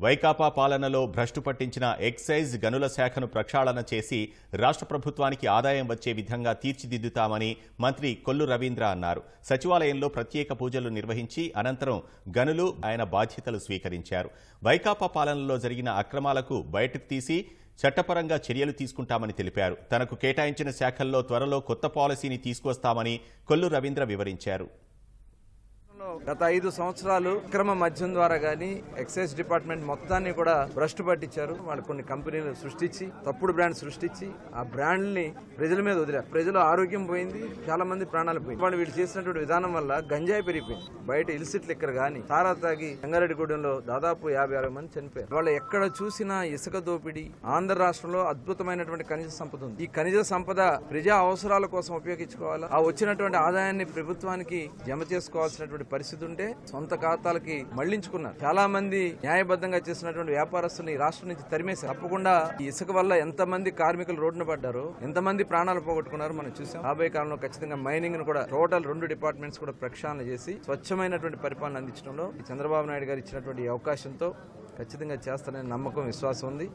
వైకాపా పాలనలో భ్రష్టు పట్టించిన ఎక్సైజ్ గనుల శాఖను ప్రక్షాళన చేసి రాష్ట్ర ప్రభుత్వానికి ఆదాయం వచ్చే విధంగా తీర్చిదిద్దుతామని మంత్రి కొల్లు రవీంద్ర అన్నారు. సచివాలయంలో ప్రత్యేక పూజలు నిర్వహించి అనంతరం గనులు ఆయన బాధ్యతలు స్వీకరించారు. వైకాపా పాలనలో జరిగిన అక్రమాలకు బయటకు తీసి చట్టపరంగా చర్యలు తీసుకుంటామని తెలిపారు. తనకు కేటాయించిన శాఖల్లో త్వరలో కొత్త పాలసీని తీసుకొస్తామని కొల్లు రవీంద్ర వివరించారు. గత ఐదు సంవత్సరాలు అక్రమ మద్యం ద్వారా గానీ ఎక్సైజ్ డిపార్ట్మెంట్ మొత్తాన్ని కూడా భ్రష్టు పట్టించారు. వాళ్ళు కొన్ని కంపెనీలు సృష్టించి తప్పుడు బ్రాండ్ సృష్టించి ఆ బ్రాండ్ని ప్రజల మీద వదిలారు. ప్రజల ఆరోగ్యం పోయింది చాలా మంది ప్రాణాలు పోయింది. వాళ్ళు వీళ్ళు చేసినటువంటి విధానం వల్ల గంజాయి పెరిగిపోయింది. బయట ఇల్సిట్ లిక్కర్ గానీ తారా తాగి రంగారెడ్డిగూడెంలో దాదాపు యాభై అరవై మంది చనిపోయారు. వాళ్ళు ఎక్కడ చూసినా ఇసుక దోపిడీ ఆంధ్ర రాష్ట్రంలో అద్భుతమైనటువంటి ఖనిజ సంపద ఉంది. ఈ ఖనిజ సంపద ప్రజా అవసరాల కోసం ఉపయోగించుకోవాలి? ఆ వచ్చినటువంటి ఆదాయాన్ని ప్రభుత్వానికి జమ చేసుకోవాల్సినటువంటి పరిస్థితి ఉంటే సొంత ఖాతాలకి మళ్ళించుకున్నారు. చాలా మంది న్యాయబద్ధంగా చేసినటువంటి వ్యాపారస్తులు ఈ రాష్ట్రం నుంచి తరిమేశారు. తప్పకుండా ఈ ఇసుక వల్ల ఎంత మంది కార్మికులు రోడ్డున పడ్డారు ఎంతమంది ప్రాణాలు పోగొట్టుకున్నారు మనం చూసాం. రాబోయే కాలంలో ఖచ్చితంగా మైనింగ్ను కూడా టోటల్ రెండు డిపార్ట్మెంట్స్ కూడా ప్రక్షాళన చేసి స్వచ్ఛమైనటువంటి పరిపాలన అందించడంలో ఈ చంద్రబాబు నాయుడు గారు ఇచ్చినటువంటి అవకాశంతో ఖచ్చితంగా చేస్తారనే నమ్మకం విశ్వాసం ఉంది.